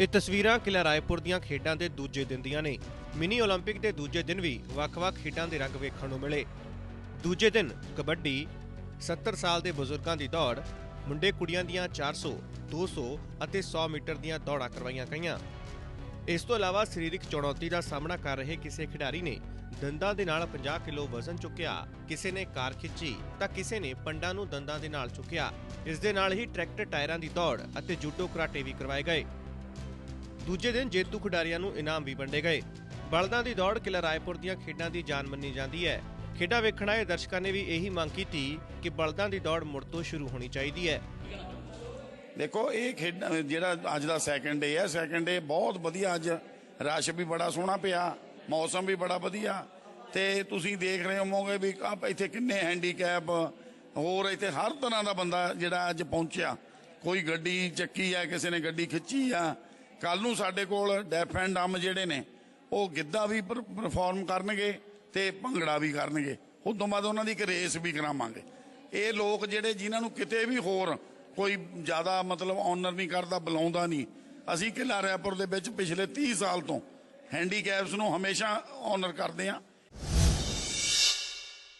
ਇਹ ਤਸਵੀਰਾਂ ਕਿਲ੍ਹਾ ਰਾਏਪੁਰ ਦੀਆਂ ਖੇਡਾਂ ਦੇ ਦੂਜੇ ਦਿਨ ਦੀਆਂ ਨੇ ਮਿਨੀ 올림픽 ਦੇ ਦੂਜੇ ਦਿਨ ਵੀ ਵੱਖ-ਵੱਖ ਖੇਡਾਂ ਦੇ ਰੰਗ ਵੇਖਣ ਨੂੰ ਮਿਲੇ ਦੂਜੇ ਦਿਨ ਕਬੱਡੀ 70 ਸਾਲ ਦੇ ਬਜ਼ੁਰਗਾਂ ਦੀ ਦੌੜ ਮੁੰਡੇ ਕੁੜੀਆਂ ਦੀਆਂ 400 200 ਅਤੇ 100 ਮੀਟਰ ਦੀਆਂ ਦੌੜਾਂ ਕਰਵਾਈਆਂ ਗਈਆਂ ਇਸ ਤੋਂ ਇਲਾਵਾ ਸਰੀਰਕ ਚੁਣੌਤੀ ਦਾ ਸਾਹਮਣਾ ਕਰ ਰਹੇ ਕਿਸੇ ਖਿਡਾਰੀ ਨੇ ਦੰਦਾਂ ਦੇ ਨਾਲ 50 ਕਿਲੋ ਵਜ਼ਨ ਚੁੱਕਿਆ ਕਿਸੇ ਨੇ ਕਾਰ ਖਿੱਚੀ ਤਾਂ ਕਿਸੇ ਨੇ ਪੰਡਾਂ ਨੂੰ ਦੰਦਾਂ ਦੇ ਨਾਲ ਚੁੱਕਿਆ ਇਸ ਦੇ ਨਾਲ ਹੀ ਟਰੈਕਟਰ ਟਾਇਰਾਂ ਦੀ ਦੌੜ ਅਤੇ ਜੂਡੋ ਕਰਾਟੇ ਵੀ ਕਰਵਾਏ ਗਏ ਦੂਜੇ ਦਿਨ ਜੇਤੂ ਖਿਡਾਰੀਆਂ ਨੂੰ ਇਨਾਮ ਵੀ ਵੰਡੇ ਗਏ। ਬਲਦਾਂ ਦੀ ਦੌੜ ਕਿਲ੍ਹਾ ਰਾਏਪੁਰ ਦੀਆਂ ਖੇਡਾਂ ਦੀ ਜਾਨ ਮੰਨੀ ਜਾਂਦੀ ਹੈ। ਖੇਡਾਂ ਵੇਖਣ ਆਏ ਦਰਸ਼ਕਾਂ ਨੇ ਵੀ ਇਹੀ ਮੰਗ ਕੀਤੀ ਕਿ ਬਲਦਾਂ ਦੀ ਦੌੜ ਮੁੜ ਤੋਂ ਸ਼ੁਰੂ ਹੋਣੀ ਚਾਹੀਦੀ ਹੈ। ਦੇਖੋ, ਇਹ ਖੇਡ, ਜਿਹੜਾ ਅੱਜ ਦਾ ਸੈਕੰਡ ਡੇ ਹੈ ਸੈਕੰਡ ਡੇ ਬਹੁਤ ਵਧੀਆ ਅੱਜ ਰਸ਼ ਵੀ ਬੜਾ ਸੋਹਣਾ ਪਿਆ, ਮੌਸਮ ਵੀ ਬੜਾ ਵਧੀਆ। ਤੇ ਤੁਸੀਂ ਦੇਖ ਰਹੇ ਹੋਵੋਗੇ ਵੀ ਆਹ ਇੱਥੇ ਕਿੰਨੇ ਹੈਂਡੀਕੈਪ ਹੋਰ ਇੱਥੇ ਹਰ ਤਰ੍ਹਾਂ ਦਾ ਬੰਦਾ ਜਿਹੜਾ ਅੱਜ ਪਹੁੰਚਿਆ। ਕੋਈ ਗੱਡੀ ਚੱਕੀ ਆ, ਕਿਸੇ ਨੇ ਗੱਡੀ ਖਿੱਚੀ ਆ ਕੱਲ ਨੂੰ ਸਾਡੇ ਕੋਲ ਡੈਫ ਐਂਡ ਡਮ ਜਿਹੜੇ ਨੇ, ਉਹ ਗਿੱਧਾ ਵੀ ਪਰਫਾਰਮ ਕਰਨਗੇ ਤੇ ਭੰਗੜਾ ਵੀ ਕਰਨਗੇ। ਉਸ ਤੋਂ ਬਾਅਦ ਉਹਨਾਂ ਦੀ ਇੱਕ ਰੇਸ ਵੀ ਕਰਾਵਾਂਗੇ। ਇਹ ਲੋਕ ਜਿਹੜੇ ਜਿਨ੍ਹਾਂ ਨੂੰ ਕਿਤੇ ਵੀ ਹੋਰ ਕੋਈ ਜ਼ਿਆਦਾ ਮਤਲਬ ਆਨਰ ਨਹੀਂ ਕਰਦਾ, ਬੁਲਾਉਂਦਾ ਨਹੀਂ। ਅਸੀਂ ਕਿਲ੍ਹਾ ਰਾਏਪੁਰ ਦੇ ਵਿੱਚ ਪਿਛਲੇ 30 ਸਾਲ ਤੋਂ ਹੈਂਡੀਕੈਪਸ ਨੂੰ ਹਮੇਸ਼ਾ ਆਨਰ ਕਰਦੇ ਆ